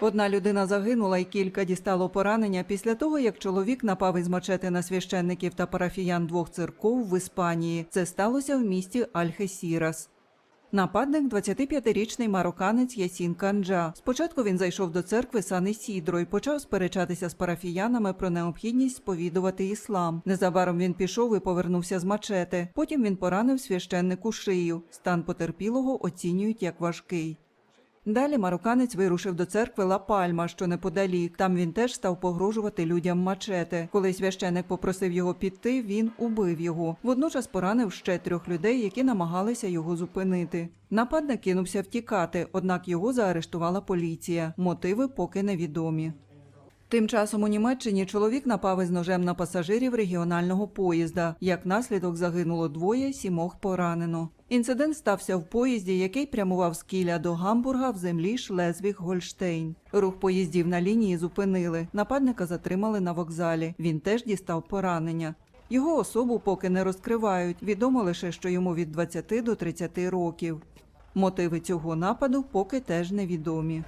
Одна людина загинула і кілька дістало поранення після того, як чоловік напав із мачети на священників та парафіян двох церков в Іспанії. Це сталося в місті Альхесірас. Нападник 25-річний марокканець Ясін Канджа. Спочатку він зайшов до церкви Сан Ісідро і почав сперечатися з парафіянами про необхідність сповідувати іслам. Незабаром він пішов і повернувся з мачети. Потім він поранив священнику шию. Стан потерпілого оцінюють як важкий. Далі марокканець вирушив до церкви Ла Пальма, що неподалік. Там він теж став погрожувати людям мачете. Коли священик попросив його піти, він убив його. Водночас поранив ще трьох людей, які намагалися його зупинити. Нападник кинувся втікати, однак його заарештувала поліція. Мотиви поки невідомі. Тим часом у Німеччині чоловік напав із ножем на пасажирів регіонального поїзда. Як наслідок загинуло двоє, сімох поранено. Інцидент стався в поїзді, який прямував з Кіля до Гамбурга в землі Шлезвіг-Гольштейн. Рух поїздів на лінії зупинили. Нападника затримали на вокзалі. Він теж дістав поранення. Його особу поки не розкривають. Відомо лише, що йому від 20 до 30 років. Мотиви цього нападу поки теж невідомі.